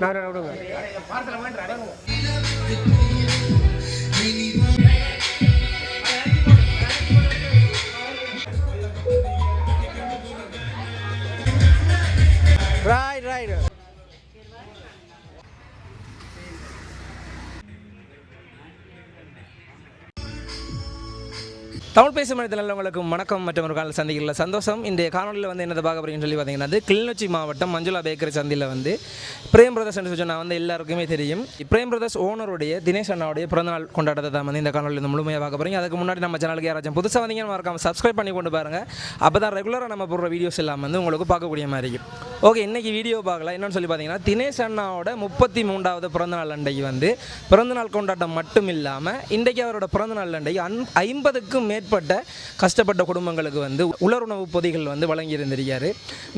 நான் விடுங்க தமிழ் பேசும் மனிதர்கள் உங்களுக்கு வணக்கம் மற்றும் ஒரு கால சந்திகளில் சந்தோஷம். இந்த காணொலியில் வந்து என்னது பார்க்க போறீங்கன்னு சொல்லி பார்த்தீங்கன்னா கிளிநொச்சி மாவட்டம் மஞ்சுளா பேக்கரி சந்தையில் வந்து பிரேம் பிரதர்ஸ் என்று சொன்னால் வந்து எல்லாருக்குமே தெரியும். பிரேம் பிரதர்ஸ் ஓனருடைய தினேஷ் அண்ணாவுடைய பிறந்தநாள் கொண்டாட்டத்தை தான் வந்து இந்த காணொலியில் முழுமையாக பார்க்க போகிறீங்க அதுக்கு முன்னாடி நம்ம சேனலுக்கு யாராச்சும் புதுசாக வந்தீங்கன்னு மறக்காம சப்ஸ்கிரைப் பண்ணி கொண்டு பாருங்க. அப்போ தான் ரெகுலராக நம்ம போடுற வீடியோஸ் எல்லாம் வந்து உங்களுக்கு பார்க்கக்கூடிய மாதிரி இருக்கும். ஓகே இன்னைக்கு வீடியோ பார்க்கலாம். என்னன்னு சொல்லி பார்த்தீங்கன்னா தினேஷ் அண்ணாவோட முப்பத்தி மூன்றாவது பிறந்தநாள் அண்டைக்கு வந்து பிறந்தநாள் கொண்டாட்டம் மட்டும் இல்லாமல் இன்றைக்கு அவரோட பிறந்தநாள் அண்டை அன் ஐம்பதுக்கும் மேற்பட்ட கஷ்டப்பட்ட குடும்பங்களுக்கு வந்து உலருணவு பொதிகள் வந்து வழங்கியிருந்திருக்காரு.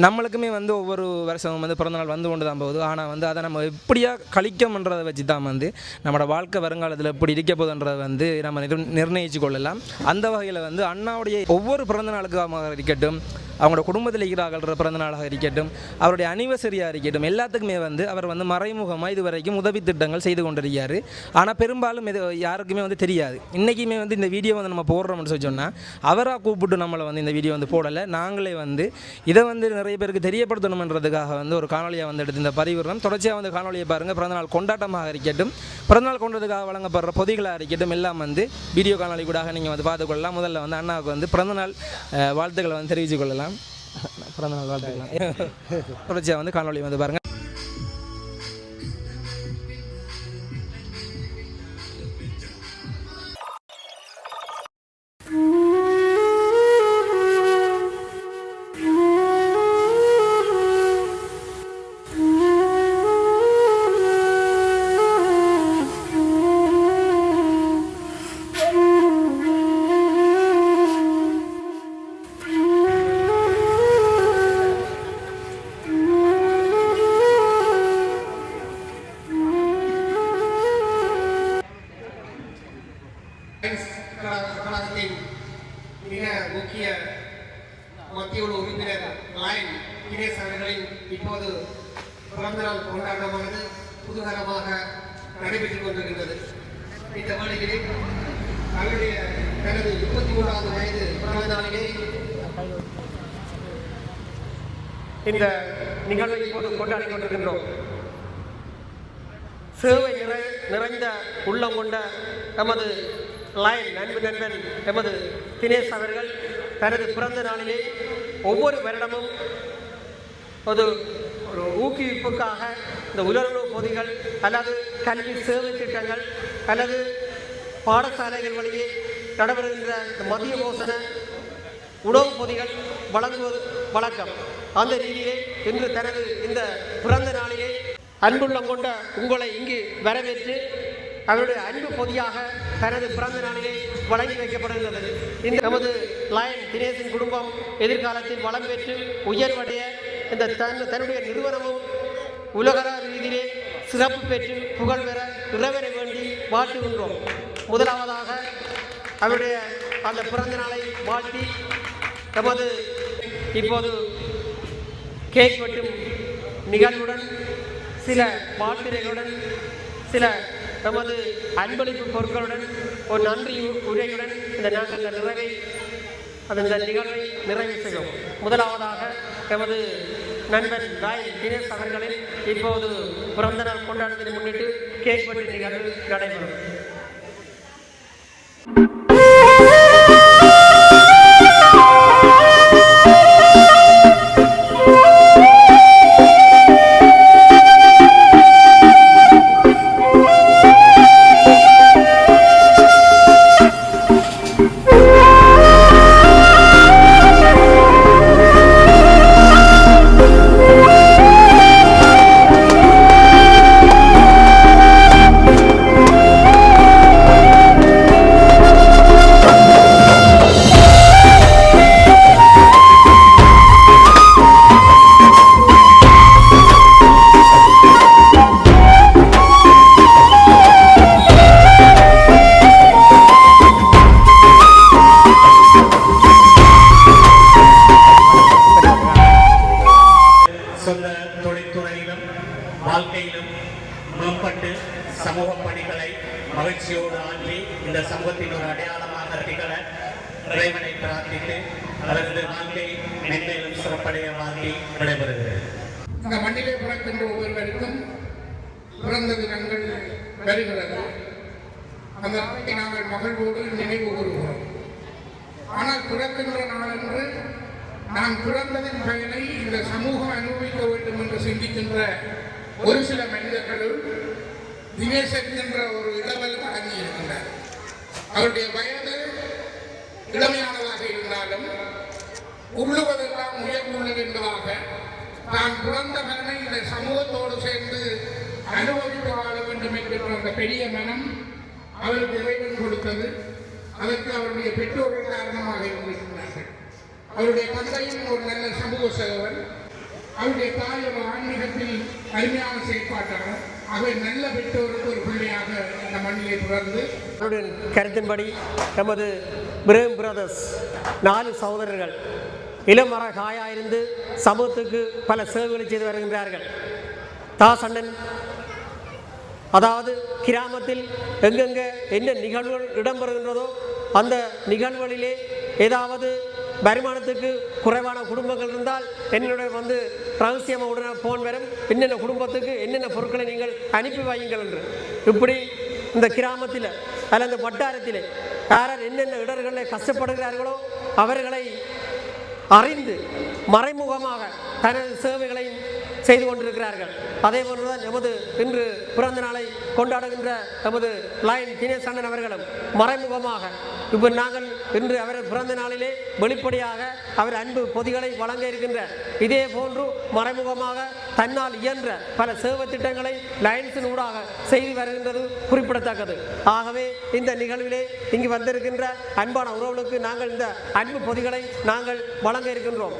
நம்மளுக்குமே வந்து ஒவ்வொரு வருஷமும் வந்து பிறந்தநாள் வந்து கொண்டு தான் போகுது. ஆனால் வந்து அதை நம்ம எப்படியா கழிக்கணுன்றதை வச்சு தான் வந்து நம்மளோட வாழ்க்கை வருங்காலத்தில் எப்படி இருக்க போதுன்றதை வந்து நம்ம நிர்ணயிச்சு கொள்ளலாம். அந்த வகையில் வந்து அண்ணாவுடைய ஒவ்வொரு பிறந்த நாளுக்காக இருக்கட்டும் அவங்களோட குடும்பத்தில் இருக்கிறார்கள்ன்ற பிறந்த நாளாக இருக்கட்டும் அவருடைய அனிவர்சரியாக இருக்கட்டும் எல்லாத்துக்குமே வந்து அவர் வந்து மறைமுகமாக இது வரைக்கும் உதவி திட்டங்கள் செய்து கொண்டிருக்காரு. ஆனால் பெரும்பாலும் இது யாருக்குமே வந்து தெரியாது. இன்றைக்குமே வந்து இந்த வீடியோ வந்து நம்ம போடுறோம்னு சொன்னால் அவராக கூப்பிட்டு நம்மளை வந்து இந்த வீடியோ வந்து போடலை. நாங்களே வந்து இதை வந்து நிறைய பேருக்கு தெரியப்படுத்தணுன்றதுக்காக வந்து ஒரு காணொலியாக வந்து எடுத்து இந்த பதிவிடுறோம் தொடர்ச்சியாக வந்து காணொலியை பாருங்கள் பிறந்தநாள் கொண்டாட்டமாக இருக்கட்டும் பிறந்தநாள் கொண்டதுக்காக வழங்கப்படுற பொதிகளாக இருக்கட்டும் எல்லாம் வந்து வீடியோ காணொலி கூட நீங்கள் வந்து பார்த்துக்கொள்ளலாம் முதல்ல வந்து அண்ணாவுக்கு வந்து பிறந்தநாள் வாழ்த்துக்களை வந்து தெரிவித்துக் கொள்ளலாம். பிறந்தநாள் வாழ்த்துக்கலாம் தொடர்ச்சியாக வந்து காணொலி வந்து பாருங்கள் முக்கிய மத்தியோடு உறுப்பினர் லாயன் தினேஷ் அவர்களின் இப்போது பிறந்தநாள் கொண்டாட்டமானது புதுகரமாக நடைபெற்றுக் கொண்டிருக்கின்றது. இந்த வேளையிலே அவருடைய தனது முப்பத்தி மூன்றாவது வயது பிறந்த நாளிலே இந்த நிகழ்வை இப்போது கொண்டாடி கொண்டிருக்கின்றோம். சேவை நிறை நிறைந்த உள்ளம் கொண்ட எமது லாயன் நண்பு நண்பன் எமது தினேஷ் அவர்கள் தனது பிறந்த நாளிலே ஒவ்வொரு வருடமும் ஒரு ஒரு ஊக்குவிப்புக்காக இந்த உலர்வு பொதிகள் அல்லது கல்வி சேவை திட்டங்கள் அல்லது பாடசாலைகள் வழியே நடைபெறுகின்ற இந்த மதிய போசன உணவுப் பொதிகள் வழங்குவது வழக்கம். அந்த ரீதியிலே இன்று தனது இந்த பிறந்த நாளிலே அன்புள்ளம் கொண்ட உங்களை இங்கு வரவேற்று அவருடைய அன்பு பொதியாக தனது பிறந்த நாளிலே வழங்கி வைக்கப்படுகிறது இந்த நமது லயன் தினேசின் குடும்பம் எதிர்காலத்தில் வளம் பெற்று உயர்வடைய இந்த தன் தன்னுடைய நிறுவனமும் உலகர ரீதியிலே சிறப்பு பெற்று புகழ் பெற இறைவனை வேண்டி வாழ்த்துகின்றோம். முதலாவதாக அவருடைய அந்த பிறந்த நாளை வாழ்த்தி நமது இப்போது கேக் வெட்டும் நிகழ்வுடன் சில வாழ்த்துரைகளுடன் சில நமது அன்பளிப்பு பொருட்களுடன் ஒரு நன்றி உரையுடன் இந்த நாங்கள் நிறைவை அந்த நிகழ்வை நிறைவு செய்வோம். முதலாவதாக எமது நண்பன் ராய் தினேஷ் அவர்களின் இப்போது பிறந்த நாள் கொண்டாட்டத்தை முன்னிட்டு கேக் வெட்டு நிகழ்வு நடைபெறும். வாழ்க்கையிலும் மேம்பட்டு சமூக பணிகளை மகிழ்ச்சியோடு ஆற்றி இந்த சமூகத்தின் ஒரு அடையாளமாக திகழ இறைவனை பிரார்த்தித்து அவரது வாழ்க்கை மென்மேலும் சிறப்படைய வாழ்க்கை நடைபெறுகிறது இந்த மண்ணிலே பிறக்கின்ற ஒவ்வொருவருக்கும் பிறந்த தினங்கள் வருகிறது. அந்த நாளை நாங்கள் மகிழ்வோடு நினைவு கூறுகிறோம் ஆனால் பிறக்கின்ற நாளன்று நான் பிறந்ததின் பயனை இந்த சமூகம் அனுபவிக்க வேண்டும் என்று சிந்திக்கின்ற ஒரு சில மனிதர்களும் தினேசன் என்ற ஒரு இடவல் அடங்கி இருக்கின்றார் அவருடைய வயது இளமையானதாக இருந்தாலும் உள்ளுவதெல்லாம் உயர்வுள்ளது என்பதாக தான் பிறந்த மனமே இந்த சமூகத்தோடு சேர்ந்து அனுபவித்து வாழ வேண்டும் என்கின்ற அந்த பெரிய மனம் அவருக்கு இறைவன் கொடுத்தது. அதற்கு அவருடைய பெற்றோர்கள் காரணமாக இருந்திருக்கிறார்கள் அவருடைய தந்தையும் ஒரு நல்ல சமூக சேவன் அவருடைய தாய் ஒரு ஆன்மீகத்தில் அருமையான செயற்பாட்டாளர் ஆகவே நல்ல பெற்றோருக்கு ஒரு பிள்ளையாக இந்த மண்ணிலே பிறந்து அவருடைய கருத்தின்படி நமது பிரேம் பிரதர்ஸ் நாலு சகோதரர்கள் இளமர காயா இருந்து சமூகத்துக்கு பல சேவைகளை செய்து வருகின்றார்கள். தாசண்ணன் அதாவது கிராமத்தில் எங்கெங்கே என்ன நிகழ்வுகள் இடம்பெறுகின்றதோ அந்த நிகழ்வுகளிலே ஏதாவது வருமானத்துக்கு குறைவான குடும்பங்கள் இருந்தால் என்னுடைய வந்து ரகசியமாக உடனே ஃபோன் வரும். என்னென்ன குடும்பத்துக்கு என்னென்ன பொருட்களை நீங்கள் அனுப்பி வையுங்கள் என்று. இப்படி இந்த கிராமத்தில் அல்ல இந்த வட்டாரத்தில் யாரார் என்னென்ன இடர்களில் கஷ்டப்படுகிறார்களோ அவர்களை அறிந்து மறைமுகமாக தனது சேவைகளையும் செய்து கொண்டிருக்கிறார்கள். அதே போன்றுதான் எமது இன்று பிறந்த நாளை கொண்டாடுகின்ற எமது லயன் தினேஷ் அண்ணன் அவர்களும் மறைமுகமாக இப்போ நாங்கள் இன்று அவர் பிறந்த நாளிலே வெளிப்படையாக அவர் அன்பு பொதிகளை வழங்க இருக்கின்ற இதே போன்று மறைமுகமாக தன்னால் இயன்ற பல சேவை திட்டங்களை லயன்ஸின் ஊடாக செய்து வருகின்றது குறிப்பிடத்தக்கது. ஆகவே இந்த நிகழ்விலே இங்கு வந்திருக்கின்ற அன்பான உறவுகளுக்கு நாங்கள் இந்த அன்பு பொதிகளை நாங்கள் வழங்க இருக்கின்றோம்.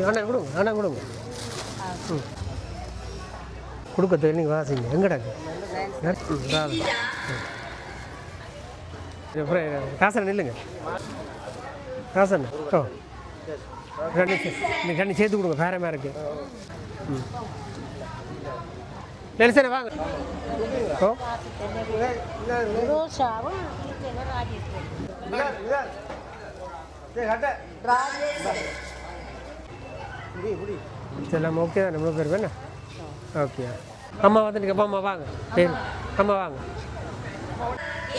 அண்ணா கொடுங்க அண்ணா கொடுங்க. ம். கொடுக்க தெரியும் நீங்கள் வாசிங்க எங்கடாங்க காசன் நில்லுங்க காசன் ஓ. ரெண்டு நீ ரெண்டு சேர்த்து கொடுங்க பேரமாக இருக்கு. ம். நெல்சனை வாங்க. ஓ. இதெல்லாம் ஓகே தான் நம்மளும் பேர் வேணா ஓகே. அம்மா வந்துட்டு அப்பா அம்மா வாங்க. சரி அம்மா வாங்க.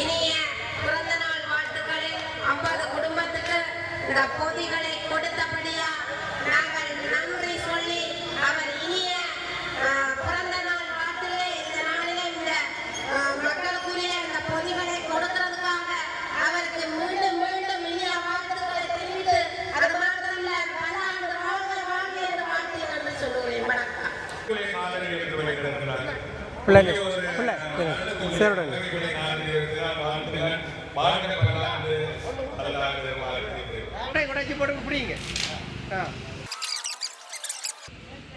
இனிய பிறந்த நாள் வாழ்த்துக்களில் ஐம்பது குடும்பத்துக்கு இந்த பொதிகளை கொடுத்தபடியா நாங்கள் நன்றி சொல்லி அவர் இனிய அஹ், பிறந்த நாள் வாழ்த்திலே இந்த நாளிலே இந்த அஹ், மக்களுக்குரிய இந்த பொதிகளை கொடுக்கிறதுக்காக அவருக்கு மீண்டும் மீண்டும் இனிய வாழ்த்துக்களை தெரிவித்து அது மாத்திரமல்ல பல ஆண்டு வாழ்க வாழ்க என்று வாழ்த்தி நன்றி சொல்லுகிறேன் வணக்கம் பிள்ளைங்க பிள்ளை சேருடன் உடைச்சி போட்டு பிடிங்க ஆ.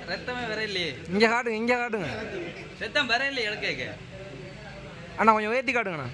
ரத்தமே வர இல்லையே. இங்கே காட்டுங்க இங்கே காட்டுங்க. ரத்தம் வர இல்லையே இலக்கைக்கு. அண்ணா கொஞ்சம் உயர்த்தி காட்டுங்கண்ணா.